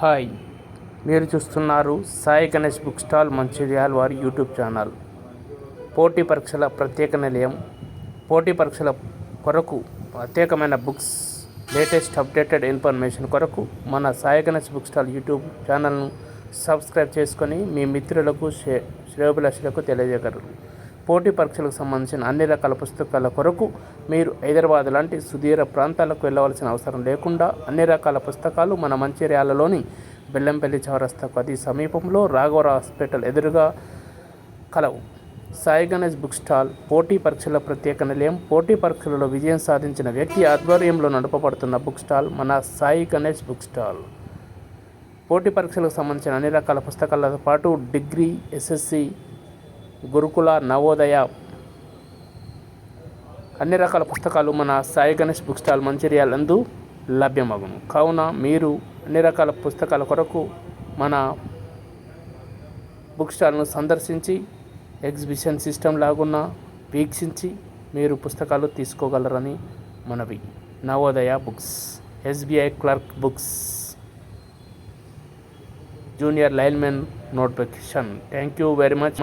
Hi. మీరు చూస్తున్నారు Sai Ganesh book stall Mancherial వారి యూట్యూబ్ ఛానల్. పోటీ పరీక్షల ప్రత్యేక నిలయం. పోటీ పరీక్షల కొరకు ప్రత్యేకమైన బుక్స్ లేటెస్ట్ అప్డేటెడ్ ఇన్ఫర్మేషన్ కొరకు మన Sai Ganesh book stall YouTube ఛానల్ను సబ్స్క్రైబ్ చేసుకొని మీ మిత్రులకు శ్రే శ్రేయోభిలాషులకు తెలియజేయగలరు. పోటీ పరీక్షలకు సంబంధించిన అన్ని రకాల పుస్తకాల కొరకు మీరు హైదరాబాద్ లాంటి సుదీర ప్రాంతాలకు వెళ్ళవలసిన అవసరం లేకుండా అన్ని రకాల పుస్తకాలు మన మంచిర్యాలలోని బెల్లంపల్లి చౌరస్తాకు అతి సమీపంలో రాఘవరావు హాస్పిటల్ ఎదురుగా కలవు. సాయి గణేష్ బుక్ స్టాల్ పోటీ పరీక్షల ప్రత్యేక నిలయం పోటీ పరీక్షలలో విజయం సాధించిన వ్యక్తి ఆధ్వర్యంలో నడపబడుతున్న బుక్ స్టాల్ మన సాయి గణేష్ బుక్ స్టాల్. పోటీ పరీక్షలకు సంబంధించిన అన్ని రకాల పుస్తకాలతో పాటు డిగ్రీ ఎస్ఎస్సి గురుకుల నవోదయ అన్ని రకాల పుస్తకాలు మన సాయి గణేష్ బుక్ స్టాల్ మంచిర్యాల నందు లభ్యమగును. కావున మీరు అన్ని రకాల పుస్తకాల కొరకు మన బుక్ స్టాల్ను సందర్శించి ఎగ్జిబిషన్ సిస్టమ్ లాగున్న వీక్షించి మీరు పుస్తకాలు తీసుకోగలరని మనవి. Navodaya books SBI clerk books junior linemen notification. Thank you very much.